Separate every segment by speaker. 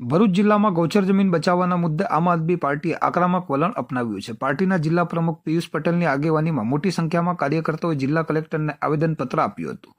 Speaker 1: ભરૂચ જિલ્લામાં ગૌચર જમીન બચાવવાના મુદ્દે આમ આદમી પાર્ટીએ આક્રમક વલણ અપનાવ્યું છે. પાર્ટીના જિલ્લા પ્રમુખ પિયુષ પટેલની આગેવાનીમાં મોટી સંખ્યામાં કાર્યકર્તાઓએ જિલ્લા કલેક્ટરને આવેદનપત્ર આપ્યું હતું.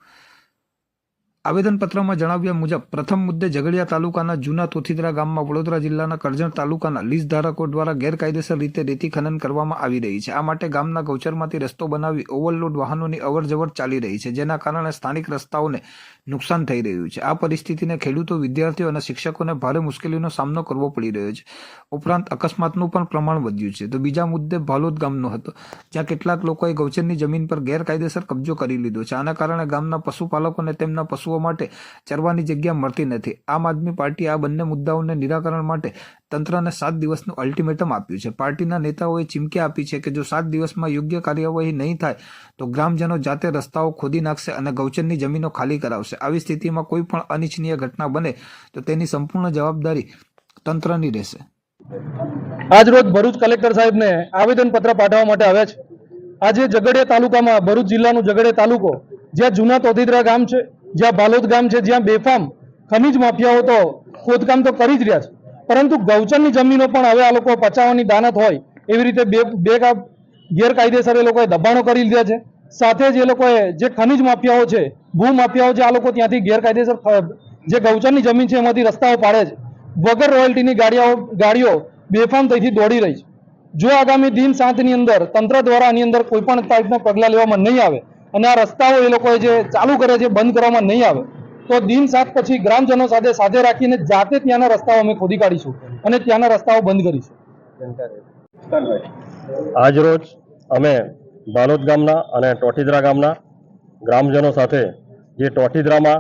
Speaker 1: આવેદનપત્રમાં જણાવ્યા મુજબ, પ્રથમ મુદ્દે ઝઘડિયા તાલુકાના જૂના તોથીદરા ગામમાં વડોદરા જિલ્લાના કરજણ તાલુકાના લીઝ ધારકો દ્વારા ગેરકાયદેસર રીતે રેતી ખનન કરવામાં આવી રહી છે. આ માટે ગામના ગૌચરમાંથી રસ્તો બનાવી ઓવરલોડ વાહનોની અવરજવર ચાલી રહી છે, જેના કારણે સ્થાનિક રસ્તાઓને નુકસાન થઈ રહ્યું છે. આ પરિસ્થિતિને ખેડૂતો, વિદ્યાર્થીઓ અને શિક્ષકોને ભારે મુશ્કેલીનો સામનો કરવો પડી રહ્યો છે. ઉપરાંત અકસ્માતનું પણ પ્રમાણ વધ્યું છે. તો બીજા મુદ્દે ભાલોદ ગામનો હતો, જ્યાં કેટલાક લોકોએ ગૌચરની જમીન પર ગેરકાયદેસર કબજો કરી લીધો છે. આના કારણે ગામના પશુપાલકોને તેમના પશુઓ માટે ચરવાની જગ્યા મળતી નથી. આમ આદમી પાર્ટી આ બંને મુદ્દાઓને નિરાકરણ માટે તંત્રને સાત દિવસનું અલ્ટિમેટમ આપ્યું છે. પાર્ટીના નેતાઓએ ચીમકી આપી છે કે જો સાત દિવસમાં યોગ્ય કાર્યવાહી નહીં થાય, તો ગ્રામજનો જાતે રસ્તાઓ ખોદી નાખશે અને ગૌચરની જમીનો ખાલી કરાવશે. આવી સ્થિતિમાં કોઈ પણ અનિચ્છનીય ઘટના બને, તો તેની સંપૂર્ણ જવાબદારી તંત્રની રહેશે.
Speaker 2: આજ રોજ ભરૂચ કલેક્ટર સાહેબને આવેદન પત્ર પાઠવવા માટે આવ્યા છે. આજે ઝઘડિયા તાલુકામાં ભરૂચ જિલ્લાનું ઝઘડિયા તાલુકો, જ્યાં જૂના તોધીદરા ગામ છે જ્યાં બાલોદ ગામ છે, જ્યાં બેફામ ખનીજ માફિયાઓ તો ખોદકામ તો કરી જ રહ્યા છે. પરંતુ ગૌચરની જમીનો પણ હવે આ લોકો પચાવવાની દાનત હોય એવી રીતે બે બે ગેરકાયદેસર એ લોકોએ દબાણો કરી લીધા છે. સાથે જ એ લોકોએ જે ખનીજ માફિયાઓ છે, ભૂ માફિયાઓ જે આ લોકો ત્યાંથી ગેરકાયદેસર જે ગૌચરની જમીન છે એમાંથી રસ્તાઓ પાડે છે. વગર રોયલ્ટીની ગાડીઓ ગાડીઓ બેફામ તહીથી દોડી રહી છે. જો આગામી દિન સાતની અંદર તંત્ર દ્વારા આની અંદર કોઈ પણ ટાઈપના પગલાં લેવામાં નહીં આવે અને આ રસ્તાઓ એ લોકોએ જે ચાલુ કરે છે, બંધ કરવામાં નહીં આવે, તો દિન સાત પછી ગ્રામજનો સાથે સાથે રાખીને જાતે ત્યાંના રસ્તાઓ અમે ખોદી કાઢીશું અને ત્યાંના રસ્તાઓ બંધ કરીશું.
Speaker 3: આજ રોજ અમે બાલોદ ગામના અને ટોટીદરા ગામના ગ્રામજનો સાથે જે ટોટીદરામાં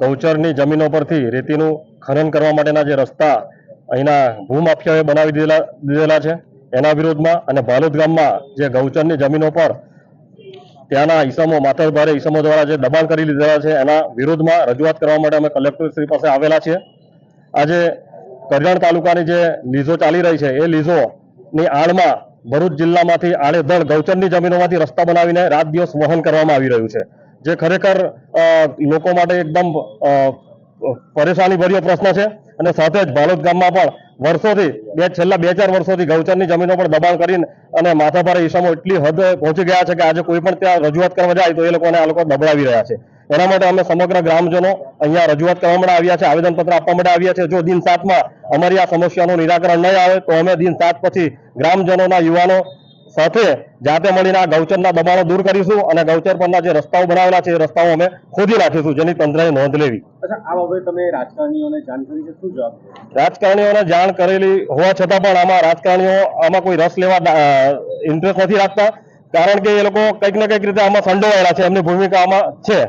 Speaker 3: ગૌચરની જમીનો પરથી રેતીનું ખનન કરવા માટેના જે રસ્તા અહીંના ભૂમાફિયાઓએ બનાવી દીધેલા દીધેલા છે, એના વિરોધમાં અને બાલોદ ગામમાં જે ગૌચરની જમીનો પર ત્યાંના ઈસમો માતરભારે ઈસમો દ્વારા જે દબાણ કરી લીધેલા છે, એના વિરોધમાં રજૂઆત કરવા માટે અમે કલેક્ટર શ્રી પાસે આવેલા છીએ. આજે કરજણ તાલુકાની જે લીઝો ચાલી રહી છે, એ લીઝોની આડમાં ભરૂચ જિલ્લામાંથી આડેધડ ગૌચરની જમીનોમાંથી રસ્તા બનાવીને રાત દિવસ વહન કરવામાં આવી રહ્યું છે. જે ખરેખર લોકો માટે એકદમ પરેશાની ભર્યો પ્રશ્ન છે. અને સાથે જ ભાલોદ ગામમાં પણ વર્ષોથી, બે, છેલ્લા બે, ચાર વર્ષોથી ગૌચરની જમીનો પર દબાણ કરીને અને માથાભારે ઈસમો એટલી હદ પહોંચી ગયા છે કે આજે કોઈ પણ ત્યાં રજૂઆત કરવા જાય તો એ લોકોને આ લોકો દબડાવી રહ્યા છે. એના માટે અમે સમગ્ર ગ્રામજનો અહીંયા રજૂઆત કરવા માટે આવ્યા છે, આવેદનપત્ર આપવા માટે આવ્યા છે. જો દિન સાતમાં અમારી આ સમસ્યાનું નિરાકરણ નહીં આવે, તો અમે દિન સાત પછી ગ્રામજનોના યુવાનો સાથે જાતે મળીને આ ગૌચરના દબાણો દૂર કરીશું અને ગૌચર પરના જે રસ્તાઓ બનાવેલા છે એ રસ્તાઓ અમે ખોદી નાખીશું જેની તંત્રએ નોંધ લેવી. રાજકારણીઓને જાણ કરેલી હોવા છતાં પણ આમાં રાજકારણીઓ આમાં કોઈ રસ લેવા ઇન્ટરેસ્ટ નથી રાખતા કારણ કે એ લોકો કંઈક ને કંઈક રીતે આમાં સંડોવાયેલા છે એમની ભૂમિકા આમાં છે.